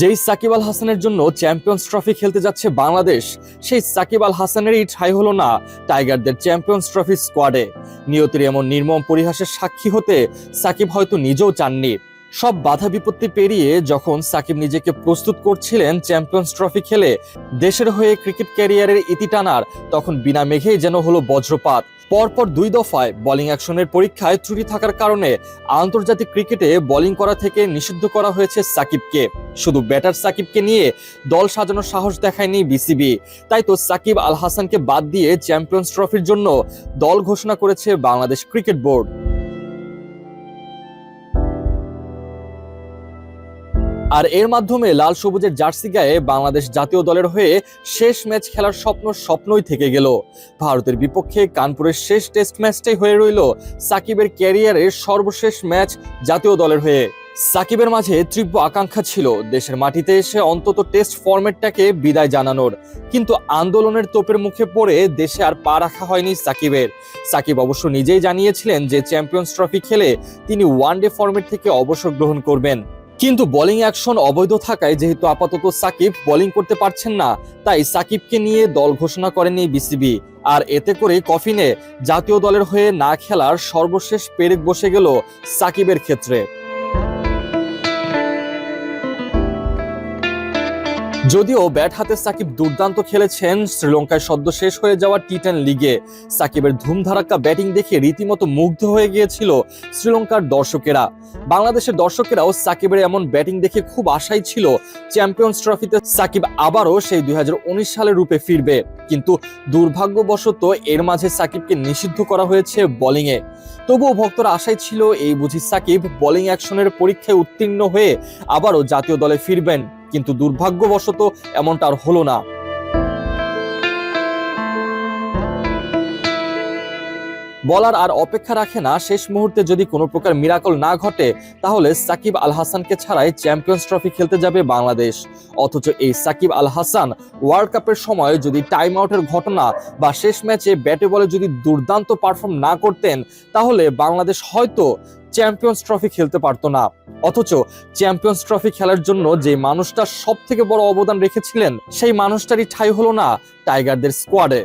যেই সাকিব আল হাসানের জন্য চ্যাম্পিয়ন্স ট্রফি খেলতে যাচ্ছে বাংলাদেশ, সেই সাকিব আল হাসানেরই ঠাই হলো না টাইগারদের চ্যাম্পিয়ন্স ট্রফি স্কোয়াডে। নিয়তির এমন নির্মম পরিহাসের সাক্ষী হতে সাকিব হয়তো নিজেও চাননি। সব বাধা বিপত্তি পেরিয়ে যখন সাকিব নিজেকে প্রস্তুত করছিলেন চ্যাম্পিয়ন্স ট্রফি খেলে দেশের হয়ে ক্রিকেট ক্যারিয়ারের ইতি টানার, তখন বিনা মেঘেই যেন হলো বজ্রপাত। পরপর দুই দফায় বোলিং অ্যাকশনের পরীক্ষায় ত্রুটি থাকার কারণে আন্তর্জাতিক ক্রিকেটে বোলিং করা থেকে নিষিদ্ধ করা হয়েছে সাকিবকে। শুধু ব্যাটার সাকিবকে নিয়ে দল সাজানোর সাহস দেখায়নি বিসিবি। তাই তো সাকিব আল হাসানকে বাদ দিয়ে চ্যাম্পিয়ন্স ট্রফির জন্য দল ঘোষণা করেছে বাংলাদেশ ক্রিকেট বোর্ড। আর এর মাধ্যমে লাল সবুজের জার্সি গায়ে বাংলাদেশ জাতীয় দলের হয়ে শেষ ম্যাচ খেলার স্বপ্ন স্বপ্নই থেকে গেল। ভারতের বিপক্ষে কানপুরের শেষ টেস্ট ম্যাচটাই হয়ে রইল সাকিবের ক্যারিয়ারের সর্বশেষ ম্যাচ জাতীয় দলের হয়ে। সাকিবের মাঝে তীব্র আকাঙ্ক্ষা ছিল দেশের মাটিতে এসে অন্তত টেস্ট ফরম্যাটটাকে বিদায় জানানোর। কিন্তু আন্দোলনের তোপের মুখে পড়ে দেশে আর পা রাখা হয়নি সাকিবের। সাকিব অবশ্য নিজেই জানিয়েছিলেন যে চ্যাম্পিয়ন্স ট্রফি খেলে তিনি ওয়ানডে ফরম্যাট থেকে অবসর গ্রহণ করবেন। কিন্তু বোলিং অ্যাকশন অবৈধ থাকায় যেহেতু আপাতত সাকিব বোলিং করতে পারছেন না, তাই সাকিবকে নিয়ে দল ঘোষণা করেনি বিসিবি। আর এতে করে কফিনে জাতীয় দলের হয়ে না খেলার সর্বশেষ পেরেক বসে গেল সাকিবের ক্ষেত্রে। যদিও ব্যাট হাতে সাকিব দুর্দান্ত খেলেছেন শ্রীলঙ্কায় সদ্য শেষ হয়ে যাওয়া টি টেন লিগে সাকিবের ধুমধারাক্কা ব্যাটিং দেখে রীতিমতো মুগ্ধ হয়ে গিয়েছিল শ্রীলঙ্কার দর্শকেরা। বাংলাদেশের দর্শকেরাও সাকিবের এমন ব্যাটিং দেখে খুব আশাই ছিল চ্যাম্পিয়ন্স ট্রফিতে সাকিব আবারও সেই দুই সালের রূপে ফিরবে। কিন্তু দুর্ভাগ্যবশত এর মাঝে সাকিবকে নিষিদ্ধ করা হয়েছে বোলিংয়ে তবুও ভক্তরা আশাই ছিল, এই বুঝি সাকিব বোলিং অ্যাকশনের পরীক্ষায় উত্তীর্ণ হয়ে আবারও জাতীয় দলে ফিরবেন। কিন্তু দুর্ভাগ্যবশত এমনটা আর হলো না। বলার আর অপেক্ষা রাখে না। শেষ মুহূর্তে যদি কোনো প্রকার মিরাকল না ঘটে, তাহলে সাকিব আল হাসানকে ছাড়াই চ্যাম্পিয়ন্স ট্রফি খেলতে যাবে বাংলাদেশ। অথচ এই সাকিব আল হাসান ওয়ার্ল্ড কাপের সময় যদি টাইম আউটের ঘটনা বা শেষ ম্যাচে ব্যাটে বলে যদি দুর্দান্ত পারফর্ম না করতেন, তাহলে বাংলাদেশ হয়তো চ্যাম্পিয়ন্স ট্রফি খেলতে পারতো না। অথচ চ্যাম্পিয়ন্স ট্রফি খেলার জন্য যে মানুষটা সব থেকে বড় অবদান রেখেছিলেন, সেই মানুষটারই ঠাই হলো না টাইগারদের স্কোয়াডে।